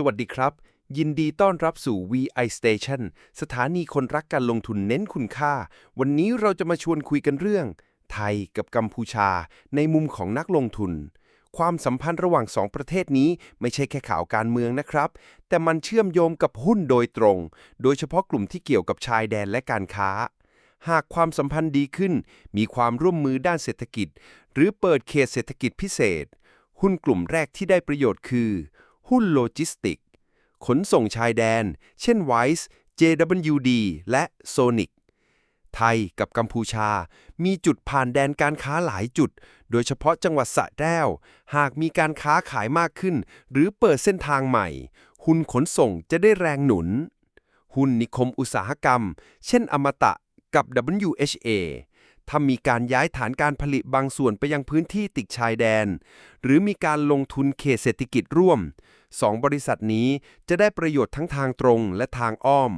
สวัสดีครับ ยินดีต้อนรับสู่ VI Station สถานีคนรักการลงทุนเน้นคุณค่า วันนี้เราจะมาชวนคุยกันเรื่อง ไทยกับกัมพูชา ในมุมของนักลงทุน ความสัมพันธ์ระหว่างสองประเทศนี้ไม่ใช่แค่ข่าวการเมืองนะครับ แต่มันเชื่อมโยงกับหุ้นโดยตรง โดยเฉพาะกลุ่มที่เกี่ยวกับชายแดนและการค้า หากความสัมพันธ์ดีขึ้น มีความร่วมมือด้านเศรษฐกิจ หรือเปิดเขตเศรษฐกิจพิเศษ หุ้นกลุ่มแรกที่ได้ประโยชน์คือ หุ้นโลจิสติก ขนส่งชายแดน เช่น Wise JWD และ Sonic ไทยกับกัมพูชา มีจุดผ่านแดนการค้าหลายจุด โดยเฉพาะจังหวัดสะแก้ว หากมีการค้าขายมากขึ้น หรือเปิดเส้นทางใหม่ หุ้นขนส่งจะได้แรงหนุน หุ้นนิคมอุตสาหกรรม เช่นอมตะกับ WHA ถ้ามีการย้ายฐานการผลิตบางส่วนไปยังพื้นที่ติดชายแดน หรือมีการลงทุนเขตเศรษฐกิจร่วม สองบริษัทนี้จะได้ประโยชน์ทั้งทางตรงและทางอ้อม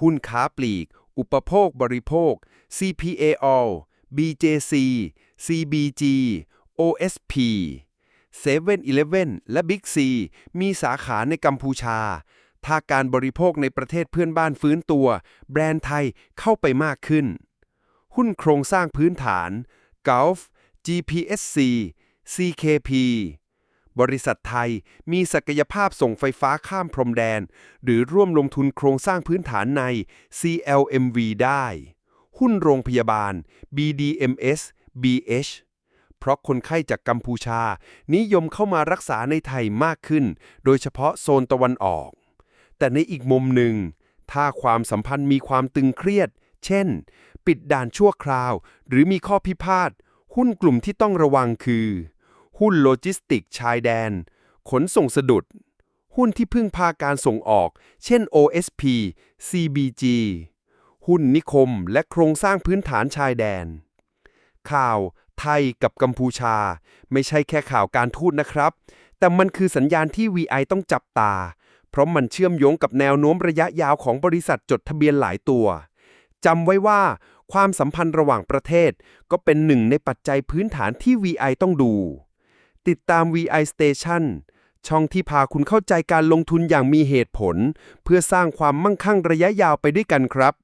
หุ้นค้าปลีก อุปโภคบริโภค CPAL BJC CBG OSP 7-Eleven และ Big C มีสาขาในกัมพูชา ถ้าการบริโภคในประเทศเพื่อนบ้านฟื้นตัว แบรนด์ไทยเข้าไปมากขึ้น หุ้นโครงสร้างพื้นฐาน Gulf GPSC CKP บริษัทไทยมีศักยภาพส่งไฟฟ้าข้ามพรมแดน หรือร่วมลงทุนโครงสร้างพื้นฐานใน CLMV ได้ หุ้นโรงพยาบาล BDMS BH เพราะคนไข้จากกัมพูชา นิยมเข้ามารักษาในไทยมากขึ้น โดยเฉพาะโซนตะวันออก แต่ในอีกมุมหนึ่ง ถ้าความสัมพันธ์มีความตึงเครียด เช่น ปิดด่านชั่วคราว หรือมีข้อพิพาทหุ้นกลุ่มที่ต้องระวังคือ หุ้นโลจิสติกชายแดน ขนส่งสะดุด หุ้นที่พึ่งพาการส่งออก เช่น OSP CBG หุ้นนิคมและโครงสร้างพื้นฐานชายแดน ข่าว ไทยกับกัมพูชา ไม่ใช่แค่ข่าวการทูตนะครับ แต่มันคือสัญญาณที่ VI ต้องจับตา เพราะมันเชื่อมโยงกับแนวโน้มระยะยาวของบริษัทจดทะเบียนหลายตัวจำไว้ว่าความสัมพันธ์ระหว่างประเทศ ก็เป็นหนึ่งในปัจจัยพื้นฐานที่ VI ต้องดู ติดตาม VI Station ช่องที่พาคุณเข้าใจการลงทุนอย่างมีเหตุผล เพื่อสร้างความมั่งคั่งระยะยาวไปด้วยกันครับ